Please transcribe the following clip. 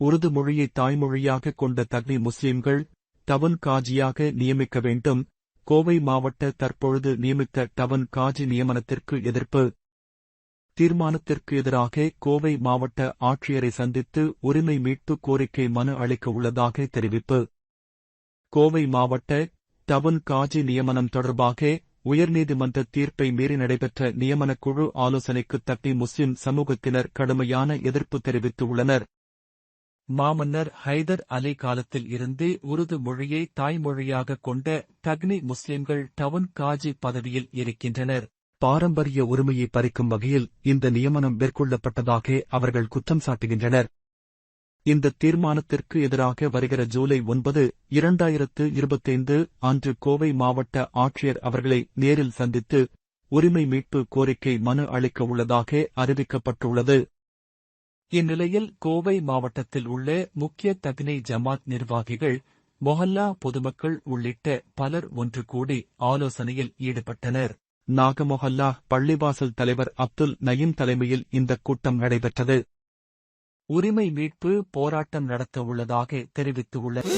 உருது மொழியை தாய்மொழியாக கொண்ட தக்னி முஸ்லிம்கள் டவுன் காஜியாக நியமிக்க வேண்டும். கோவை மாவட்ட தற்பொழுது நியமித்த டவுன் காஜி நியமனத்திற்கு எதிர்ப்பு. தீர்மானத்திற்கு எதிராக கோவை மாவட்ட ஆட்சியரை சந்தித்து உரிமை மீட்பு கோரிக்கை மனு அளிக்க உள்ளதாக தெரிவிப்பு. கோவை மாவட்ட டவுன் காஜி நியமனம் தொடர்பாக உயர்நீதிமன்ற தீர்ப்பை மீறி நடைபெற்ற நியமனக் குழு ஆலோசனைக்கு தட்டி முஸ்லிம் சமூகத்தினர் கடுமையான எதிர்ப்பு தெரிவித்துள்ளனர். மாமன்னர் ஹைதர் அலி காலத்தில் இருந்தே உருது மொழியை தாய்மொழியாக கொண்ட தக்னி முஸ்லிம்கள் டவுன் காஜி பதவியில் இருக்கின்றனர். பாரம்பரிய உரிமையை பறிக்கும் வகையில் இந்த நியமனம் மேற்கொள்ளப்பட்டதாக அவர்கள் குற்றம் சாட்டுகின்றனர். இந்த தீர்மானத்திற்கு எதிராக வருகிற ஜூலை ஒன்பது இரண்டாயிரத்து இருபத்தைந்து அன்று கோவை மாவட்ட ஆட்சியர் அவர்களை நேரில் சந்தித்து உரிமை மீட்பு கோரிக்கை மனு அளிக்க உள்ளதாக அறிவிக்கப்பட்டுள்ளது. இந்நிலையில் கோவை மாவட்டத்தில் உள்ள முக்கிய தக்னி ஜமாத் நிர்வாகிகள் மொஹல்லா பொதுமக்கள் உள்ளிட்ட பலர் ஒன்று கூடி ஆலோசனையில் ஈடுபட்டனர். நாகமொஹல்லா பள்ளிவாசல் தலைவர் அப்துல் நயீம் தலைமையில் இந்த கூட்டம் நடைபெற்றது. உரிமை மீட்பு போராட்டம் நடத்த உள்ளதாக தெரிவித்துள்ளது